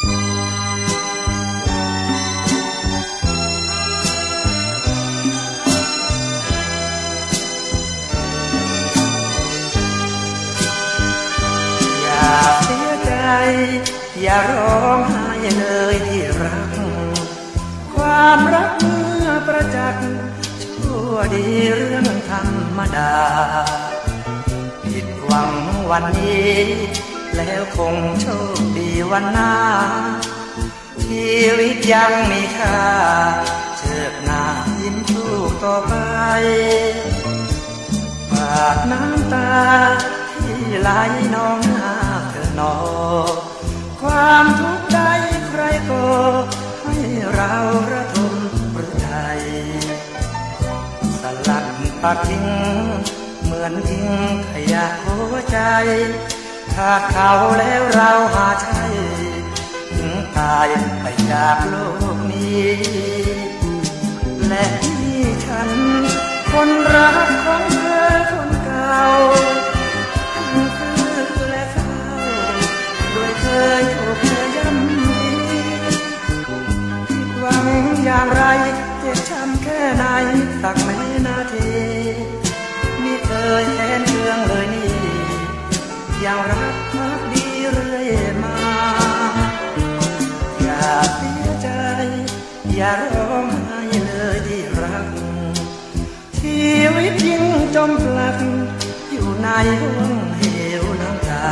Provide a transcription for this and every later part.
อย่าเสียใจ อย่าร้องไห้เลยที่รัก ความรักเมื่อประจักษ์ชั่วดีเรื่องธรรมดา ผิดหวังวันนี้ แล้วคงโชคดีวันหน้า ชีวิตยังมีค่าเชิดหน้ายิ้มสู้ต่อไปปาดน้ำตาที่ไหลนองหน้าเธอหนอ ความทุกข์ใดใครก็ให้เราระทมหรือไทยสลัดปักทิ้งเหมือนทิ้งขยะหัวใจ ขาเขาแล้วเราหาใช่ถึงตายไปจากโลกนี้ และที่ฉัน คนรักของเธอคนเก่าทั้งคือและเศร้าด้วยเคยถูกเธอย่ำยีผิดหวังอย่างไรเจ็บช้ำแค่ไหนสักแม้นาทีมิเคยแทนเรื่องเลยนี่ ยังรักพักดีเรื่อยมา อย่าเสียใจ อย่าร้องไห้เลยที่รัก ชีวิตยิ่งจมปลัก อยู่ในห่วงเหวน้ำตา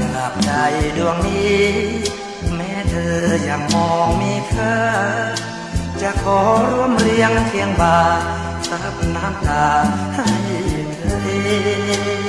จากใจดวงนี้ แม้เธอยังมองมีค่า จะขอร่วมเรียงเคียงบ่าซับน้ำตาให้เธอ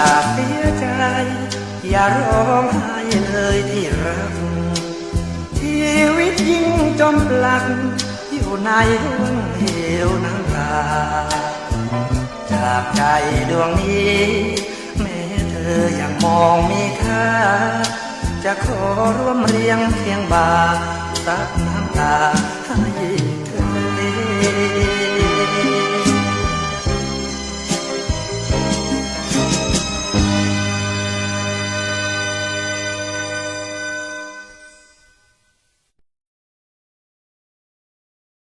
เอย่าเสียใจ อย่าร้องไห้เลยที่รัก ชีวิตยิ่งจมปลัก อยู่ในห่วงเหวน้ำตา จากใจดวงนี้ แม้เธอยังมองมีค่า จะขอร่วมเรียงเคียงบ่าซับน้ำตาให้เธอ